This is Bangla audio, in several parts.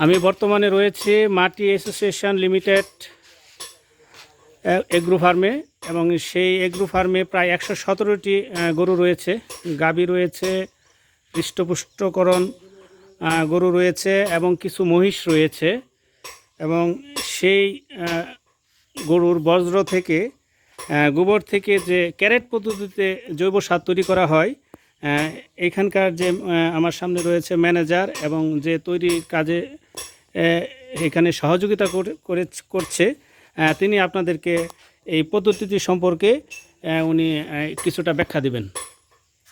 আমি বর্তমানে রয়েছে মাটি অ্যাসোসিয়েশন লিমিটেড এগ্রো ফার্মে এবং সেই এগ্রো ফার্মে প্রায় একশো সতেরোটি গরু রয়েছে। গাবি রয়েছে, হৃষ্টপুষ্টকরণ গরু রয়েছে এবং কিছু মহিষ রয়েছে এবং সেই গরুর বজ্র থেকে গোবর থেকে যে ক্যারেট পদ্ধতিতে জৈব সার তৈরি করা হয় এখানকার যে আমার সামনে রয়েছে ম্যানেজার এবং যে তৈরির কাজে এখানে সহযোগিতা করে- করে করছে তিনি আপনাদেরকে এই পদ্ধতিটি সম্পর্কে উনি কিছুটা ব্যাখ্যা দিবেন।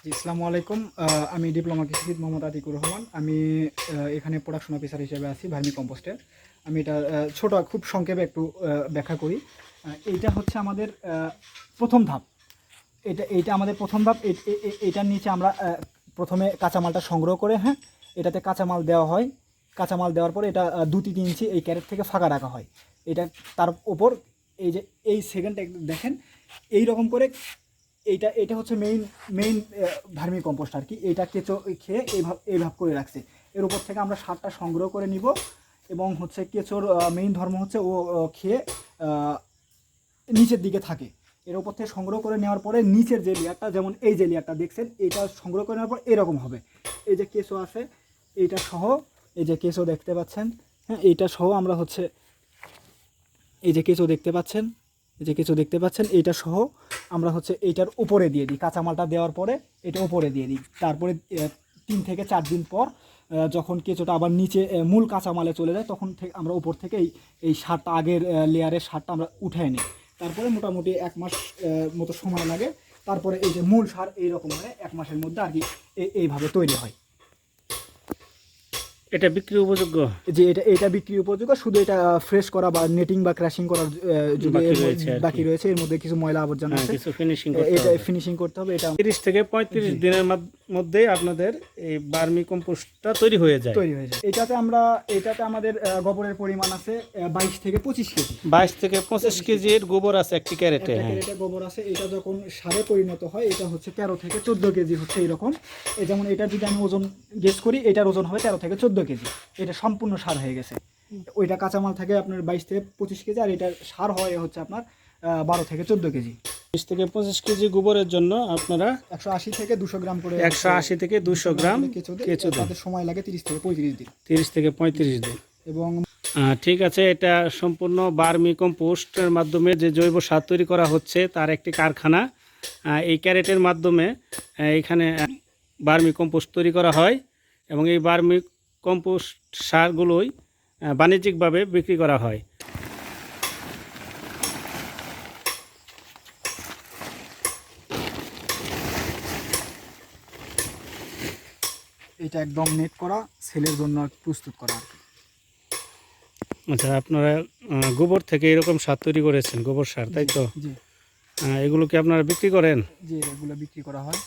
জি, আসসালামু আলাইকুম। আমি ডিপ্লোমা কৃষিবিদ মোহাম্মদ আতিকুর রহমান। আমি এখানে প্রোডাকশন অফিসার হিসেবে আছি ভার্মি কম্পোস্টের আমি এটা ছোট খুব সংক্ষেপে একটু ব্যাখ্যা করি। এইটা হচ্ছে আমাদের প্রথম ধাপ। এটা এইটা আমাদের প্রথম ধাপ। এটার নিচে আমরা প্রথমে কাঁচামালটা সংগ্রহ করে হ্যাঁ? এটাতে কাঁচামাল দেওয়া হয়। কাঁচামাল দেওয়ার পরে এটা দু তিন ইঞ্চি এই ক্যারেট থেকে ফাঁকা রাখা হয়। এটা তার ওপর এই যে, এই সেকেন্ডটা দেখেন। এই রকম করে এইটা এটা হচ্ছে মেইন মেইন ভার্মি কম্পোস্ট আর কি। এটা কেঁচো খেয়ে এইভাবে এইভাবে করে রাখছে। এর উপর থেকে আমরা সারটা সংগ্রহ করে নিব এবং হচ্ছে কেঁচোর মেইন ধর্ম হচ্ছে ও খেয়ে নিচের দিকে থাকে। এর উপর থেকে সংগ্রহ করে নেওয়ার পরে নিচের যে লেয়ারটা, যেমন এই যে লেয়ারটা দেখছেন, এটা সংগ্রহ করে নেওয়ার পর এরকম হবে। এই যে কেঁচো আছে, এইটা সহ, এই যে কেঁচো দেখতে পাচ্ছেন হ্যাঁ এইটা সহ আমরা হচ্ছে, এই যে কেঁচো দেখতে পাচ্ছেন, এই যে কেঁচো দেখতে পাচ্ছেন, এইটা সহ আমরা হচ্ছে এইটার উপরে দিয়ে দিই। কাঁচামালটা দেওয়ার পরে এটা উপরে দিয়ে দিই। তারপরে তিন থেকে চার দিন পর যখন কেঁচোটা আবার নিচে মূল কাঁচামালে চলে যায়, তখন থেকে আমরা উপর থেকে এই এই সারটা, আগের লেয়ারের সারটা আমরা উঠাই নিই। তারপরে মোটামুটি এক মাস মতো সময় লাগে। তারপরে এই যে মূল সার এইরকম হয় এক মাসের মধ্যে আর কি এইভাবে তৈরি হয়। এটা বিক্রি উপযোগ্য? যে এটা এটা বিক্রি উপযোগ্য। শুধু এটা ফ্রেশ করা বা নেটিং বা ক্র্যাশিং করার যদি বাকি রয়েছে এর মধ্যে কিছু ময়লা আবর্জনা হ্যাঁ, আছে। এটা হবে। ফিনিশিং করতে হবে এটা তিরিশ থেকে পঁয়ত্রিশ দিনের মাদ- মধ্যেই আপনাদের এই বার্মি কম্পোস্টটা তৈরি হয়ে যায়। তৈরি হয়ে যায়। এটাতে আমরা এটাতে আমাদের গোবরের পরিমাণ আছে বাইশ থেকে পঁচিশ কেজি। বাইশ থেকে পঁচিশ কেজির গোবর আছে একটি ক্যারেটে হ্যাঁ। ক্যারেটে গোবর আছে এটা যখন সারে পরিণত হয় এটা হচ্ছে তেরো থেকে চোদ্দ কেজি হচ্ছে এরকম এই যেমন এটা যদি আমি ওজন গেস করি এটার ওজন হবে তেরো থেকে চোদ্দ কেজি। এটা সম্পূর্ণ সার হয়ে গেছে। ওইটা কাঁচামাল থাকে আপনার বাইশ থেকে পঁচিশ কেজি আর এটার সার হয় হচ্ছে আপনার বারো থেকে চোদ্দ কেজি। বিশ থেকে পঁচিশ কেজি গোবরের জন্য আপনারা একশো আশি থেকে দুশো গ্রাম করে একশো আশি থেকে দুশো গ্রাম কেঁচো তাদের সময় লাগে তিরিশ থেকে পঁয়ত্রিশ দিন। তিরিশ থেকে পঁয়ত্রিশ দিন। এবং ঠিক আছে এটা সম্পূর্ণ বার্মি কম্পোস্টের মাধ্যমে যে জৈব সার তৈরি করা হচ্ছে তার একটি কারখানা। এই ক্যারেটের মাধ্যমে এখানে বার্মি কম্পোস্ট তৈরি করা হয় এবং এই বার্মি কম্পোস্ট সারগুলোই বাণিজ্যিকভাবে বিক্রি করা হয়। এটা একদম নেট করা সেলের জন্য প্রস্তুত করা আর কি। আচ্ছা আপনারা গোবর থেকে এরকম সার তৈরি করেছেন গোবর সার তাই তো? এগুলো কি আপনারা বিক্রি করেন? যে এগুলো বিক্রি করা হয়।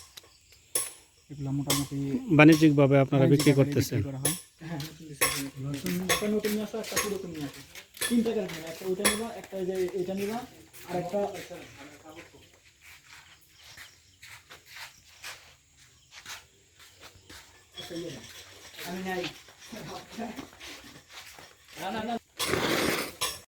এগুলো মোটামুটি বাণিজ্যিকভাবে আপনারা বিক্রি করতেছেন। হয়। হ্যাঁ, একটা নতুন নিয়ে আসো, একটা পুরাতন নিয়ে আসো। তিনটা ক্যারেট নিবা, একটা ওইটা নিবা, একটা এই যে এইটা নিবা, আর একটা আমি নাই।